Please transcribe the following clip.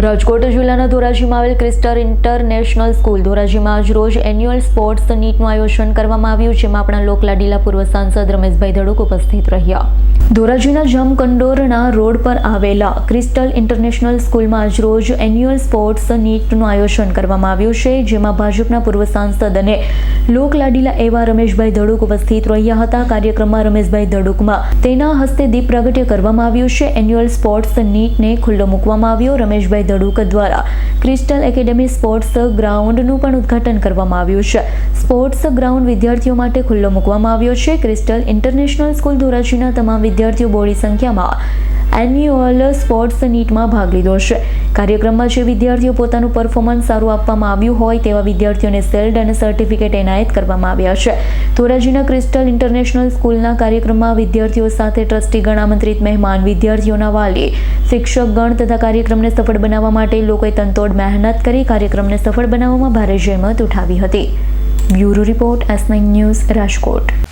રાજકોટ જિલ્લાના ધોરાજીમાં આવેલ ક્રિસ્ટર international school. ધોરાજીમાં આજ રોજ એન્યુઅલ સ્પોર્ટ્સ નીટનું આયોજન કરવામાં આવ્યું, જેમાં આપણા લોકલાડીલા પૂર્વ સાંસદ રમેશભાઈ ધડુક ઉપસ્થિત રહ્યા. ધોરાજીના જમકંડોરના રોડ પર આવેલા ક્રિસ્ટલ ઇન્ટરનેશનલ સ્કૂલમાં આજ રોજ એન્યુઅલ સ્પોર્ટ્સ નીટનું આયોજન કરવામાં આવ્યું છે, જેમાં ભાજપના પૂર્વ સાંસદ અને લોકલાડીલા એવા રમેશભાઈ ધડુક ઉપસ્થિત રહ્યા હતા. કાર્યક્રમમાં રમેશભાઈ ધડુકમાં તેના હસ્તે દીપ પ્રાગટ્ય કરવામાં આવ્યું છે. એન્યુઅલ સ્પોર્ટ્સ નીટને ખુલ્લો મૂકવામાં આવ્યો. રમેશભાઈ ધડુક દ્વારા ક્રિસ્ટલ એકેડેમી સ્પોર્ટ્સ ગ્રાઉન્ડનું પણ ઉદ્ઘાટન કરવામાં આવ્યું છે. સ્પોર્ટ્સ ગ્રાઉન્ડ વિદ્યાર્થીઓ માટે ખુલ્લો મૂકવામાં આવ્યો છે. ક્રિસ્ટલ ઇન્ટરનેશનલ સ્કૂલ ધોરાજીના તમામ વિદ્યાર્થીઓ બહોળી સંખ્યામાં એન્યુઅલ સ્પોર્ટ્સ નીટમાં ભાગ લીધો છે. કાર્યક્રમમાં જે વિદ્યાર્થીઓ પોતાનું પરફોર્મન્સ સારું આપવામાં આવ્યું હોય તેવા વિદ્યાર્થીઓને સેલ્ડ અને સર્ટિફિકેટ એનાયત કરવામાં આવ્યા છે. ધોરાજીના ક્રિસ્ટલ ઇન્ટરનેશનલ સ્કૂલના કાર્યક્રમમાં વિદ્યાર્થીઓ સાથે ટ્રસ્ટી આમંત્રિત મહેમાન વિદ્યાર્થીઓના વાલી શિક્ષકગણ તથા કાર્યક્રમને સફળ બનાવવા માટે લોકોએ તનતોડ મહેનત કરી કાર્યક્રમને સફળ બનાવવામાં ભારે જહેમત ઉઠાવી હતી. Bureau report S News Rajkot.